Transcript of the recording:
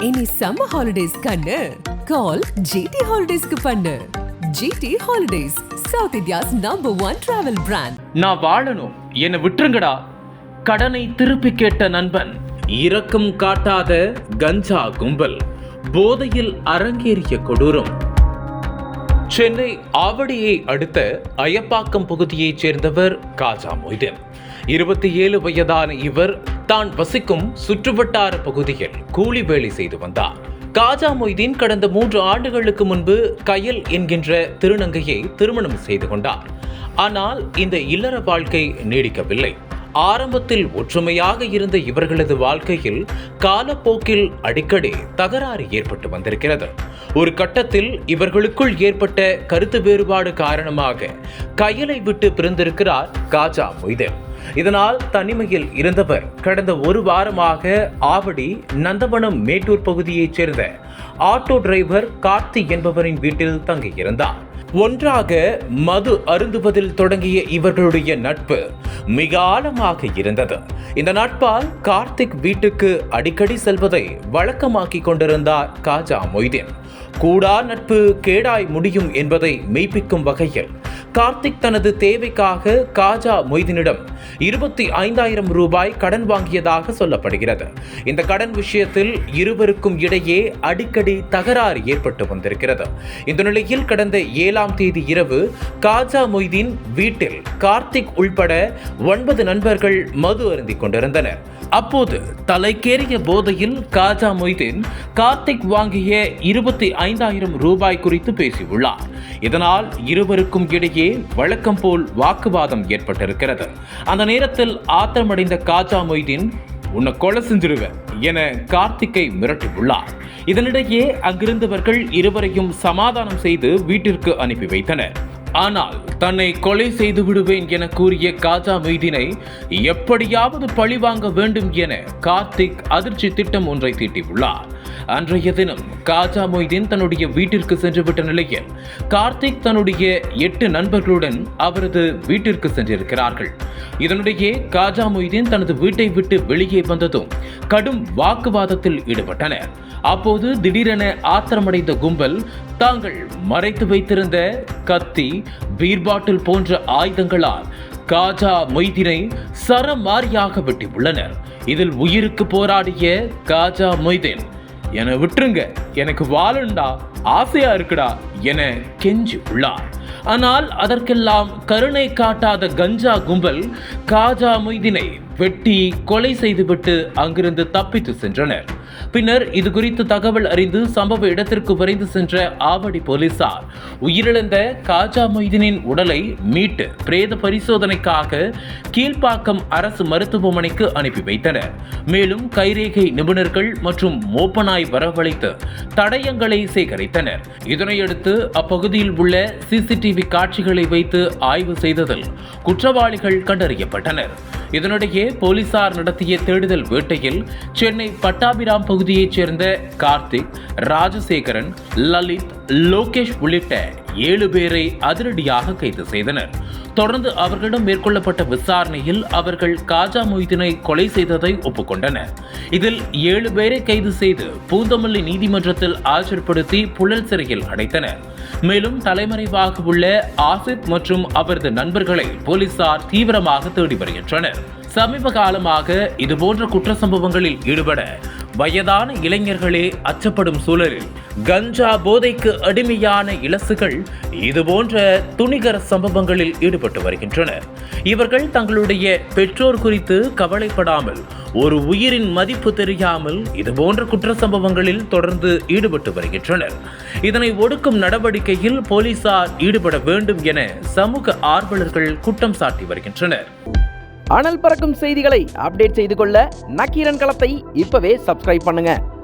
இனி summer holidays கண்ணு. கால் GT ஹாலிடேஸ்க்கு பண்ணு. GT holidays south India's number one travel brand நான் வாழணும். என்னை விட்டுருங்கடா. கடனை திருப்பி கேட்ட நண்பன் இரக்கம் காட்டாத கஞ்சா கும்பல் போதையில் அரங்கேறிய கொடூரம். சென்னை ஆவடியை அடுத்த அயப்பாக்கம் பகுதியைச் சேர்ந்தவர் காஜா மொய்தீன். இருபத்தி ஏழு வயதான இவர் தான் வசிக்கும் சுற்றுவட்டார பகுதியில் கூலி வேலை செய்து வந்தார். காஜா மொய்தீன் கடந்த மூன்று ஆண்டுகளுக்கு முன்பு கயல் என்கின்ற திருநங்கையை திருமணம் செய்து கொண்டார். ஆனால் இந்த இல்லற வாழ்க்கை நீடிக்கவில்லை. ஆரம்பத்தில் ஒற்றுமையாக இருந்த இவர்களது வாழ்க்கையில் காலப்போக்கில் அடிக்கடி தகராறு ஏற்பட்டு வந்திருக்கிறது. ஒரு கட்டத்தில் இவர்களுக்குள் ஏற்பட்ட கருத்து வேறுபாடு காரணமாக கையலை விட்டு பிரிந்திருக்கிறார் காஜா மொய்தேவ் இதனால் தனிமையில் இருந்தவர் கடந்த ஒரு வாரமாக ஆவடி நந்தவனம் மேட்டூர் பகுதியைச் சேர்ந்த ஆட்டோ டிரைவர் கார்த்தி என்பவரின் வீட்டில் தங்கியிருந்தார். ஒன்றாக மது அருந்துவதில் தொடங்கிய இவர்களுடைய நட்பு மிக ஆழமாக இருந்தது. இந்த நட்பால் கார்த்திக் வீட்டுக்கு அடிக்கடி செல்வதை வழக்கமாக்கி கொண்டிருந்தார் காஜா மொய்தீன். கூடா நட்பு கேடாய் முடியும் என்பதை மெய்ப்பிக்கும் வகையில் கார்த்திக் தனது தேவைக்காக காஜா மொய்தீனிடம் இருபத்தி ஐந்தாயிரம் ரூபாய் கடன் வாங்கியதாக சொல்லப்படுகிறது. இந்த கடன் விஷயத்தில் இருவருக்கும் இடையே அடிக்கடி தகராறு ஏற்பட்டு வந்திருக்கிறது. இந்த நிலையில் கடந்த ஏழாம் தேதி இரவு காஜா மொய்தீன் வீட்டில் கார்த்திக் உள்பட ஒன்பது நண்பர்கள் மது அருந்திக் கொண்டிருந்தனர். அப்போது தலைக்கேறிய போதையில் காஜா மொய்தீன் கார்த்திக் வாங்கிய இருபத்தி ஐந்தாயிரம் ரூபாய் குறித்து பேசியுள்ளார். இதனால் இருவருக்கும் இடையே வழக்கம் போல் வாக்குவாதம் ஏற்பட்டிருக்கிறது. அந்த நேரத்தில் ஆத்திரமடைந்த காஜா மொய்தீன் உன்னை கொலை செஞ்சிருவேன் என கார்த்திக்கை மிரட்டியுள்ளார். இதனிடையே அங்கிருந்தவர்கள் இருவரையும் சமாதானம் செய்து வீட்டிற்கு அனுப்பி வைத்தனர். ஆனால் தன்னை கொலை செய்து விடுவேன் என கூறிய காஜா மொய்தீனை எப்படியாவது பழிவாங்க வேண்டும் என கார்த்திக் அதிர்ச்சி திட்டம் ஒன்றை தீட்டியுள்ளார். அன்றைய தினம் காஜா மொய்தீன் தன்னுடைய வீட்டிற்கு சென்றுவிட்ட நிலையில் கார்த்திக் தன்னுடைய எட்டு நண்பர்களுடன் அவரது வீட்டிற்கு சென்றிருக்கிறார்கள். இதனிடையே காஜா மொய்தீன் தனது வீட்டை விட்டு வெளியே வந்ததும் கடும் வாக்குவாதத்தில் ஈடுபட்டனர். அப்போது திடீரென ஆத்திரமடைந்த கும்பல் தாங்கள் மறைத்து வைத்திருந்த கத்தி பீர்பாட்டில் போன்ற ஆயுதங்களால் காஜா மொய்தீனை சரமாரியாக வெட்டியுள்ளனர். இதில் உயிருக்கு போராடிய காஜா மொய்தீன் என விட்டுருங்க எனக்கு வாழண்டா ஆசையா இருக்குடா என கெஞ்சி உள்ளார் ஆனால் அதற்கெல்லாம் கருணை காட்டாத கஞ்சா கும்பல் காஜா மொய்தீனை வெட்டி கொலை செய்துவிட்டு அங்கிருந்து தப்பித்து சென்றனர். பின்னர் இது குறித்து தகவல் அறிந்து சம்பவ இடத்திற்கு விரைந்து சென்ற ஆவடி போலீசார் உயிரிழந்த காஜா மொய்தீனின் உடலை மீட்டு பிரேத பரிசோதனைக்காக கீழ்ப்பாக்கம் அரசு மருத்துவமனைக்கு அனுப்பி வைத்தனர். மேலும் கைரேகை நிபுணர்கள் மற்றும் மோப்பனாய் வரவழைத்து தடயங்களை சேகரித்தனர். இதனையடுத்து அப்பகுதியில் உள்ள சிசிடிவி காட்சிகளை வைத்து ஆய்வு செய்ததில் குற்றவாளிகள் கண்டறியப்பட்டனர். இதனிடையே போலீசார் நடத்திய தேடுதல் வேட்டையில் சென்னை பட்டாபிராம் பகுதியைச் சேர்ந்த கார்த்திக் ராஜசேகரன் லலித் லோகேஷ் உள்ளிட்ட ஏழு பேரை அதிரடியாக கைது செய்தனர். தொடர்ந்து அவர்களிடம் மேற்கொள்ளப்பட்ட விசாரணையில் அவர்கள் காஜா மொய்தீனை கொலை செய்ததை ஒப்புக்கொண்டனர். இதில் ஏழு பேரை கைது செய்து பூந்தமல்லி நீதிமன்றத்தில் ஆஜர்படுத்தி புழல் சிறையில் அடைத்தனர். மேலும் தலைமறைவாக உள்ள ஆசிப் மற்றும் அவரது நண்பர்களை போலீசார் தீவிரமாக தேடி வருகின்றனர். சமீப காலமாக இதுபோன்ற குற்ற சம்பவங்களில் ஈடுபட வயதான இளைஞர்களே அச்சப்படும் சூழலில் கஞ்சா போதைக்கு அடிமையான இலசுகள் இதுபோன்ற துணிகர சம்பவங்களில் ஈடுபட்டு வருகின்றனர். இவர்கள் தங்களுடைய பெற்றோர் குறித்து கவலைப்படாமல் ஒரு உயிரின் மதிப்பு தெரியாமல் இதுபோன்ற குற்ற சம்பவங்களில் தொடர்ந்து ஈடுபட்டு வருகின்றனர். இதனை ஒடுக்கும் நடவடிக்கையில் போலீசார் ஈடுபட வேண்டும் என சமூக ஆர்வலர்கள் குற்றம் சாட்டி வருகின்றனர். அனல் பறக்கும் செய்திகளை அப்டேட் செய்து கொள்ள நக்கீரன் களத்தை இப்பவே சப்ஸ்கிரைப் பண்ணுங்க.